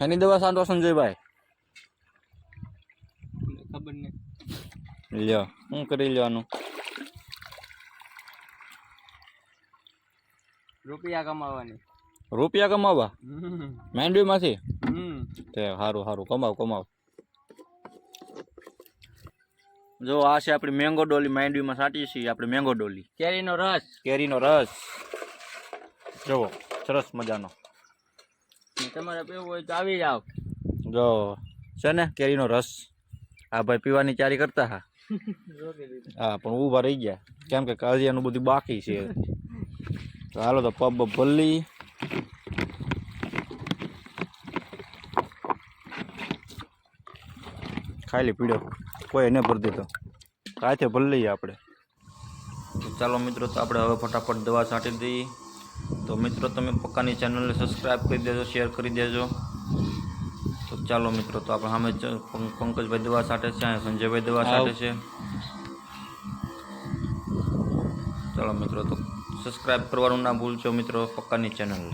એની દવા સાંટો સંજયભાઈ ખબર નહીં. લ્યો શું કરી લેવાનું. રૂપિયા કમાવાની. રૂપિયા કમાવા? મેન્ડવી માંથી હમ. તે સારું સારું કમાવ કમાવ. જો આ છે આપણી મેંગો ડોલી માંડવીમાં સાટી છીએ આપણે મેંગો ડોલી કેરીનો રસ. કેરીનો રસ. જુઓ સરસ મજાનો. તમારે પીવું હોય તો આવી જાઓ. જો છે ને કેરીનો રસ. આ ભાઈ પીવાની ચારી કરતા હા. હા પણ ઊભા રહી ગયા. કેમ કે હજી બધું બાકી છે. તો હાલો તો પબ ભલ્લી ખાલી પીડ્યો કોઈ એને ભરી દીધો. કાંઈથી ભરી લઈએ આપણે. ચાલો મિત્રો તો આપણે હવે ફટાફટ દવા છાંટી દઈએ. તો મિત્રો તમે પક્કાની ચેનલને સબસ્ક્રાઈબ કરી દેજો શેર કરી દેજો. તો ચાલો મિત્રો તો આપણે સામે પંકજભાઈ દવા સાથે છે સંજયભાઈ દવા સાથે છે. ચાલો મિત્રો તો સબસ્ક્રાઈબ કરવાનું ના ભૂલજો મિત્રો પક્કાની ચેનલ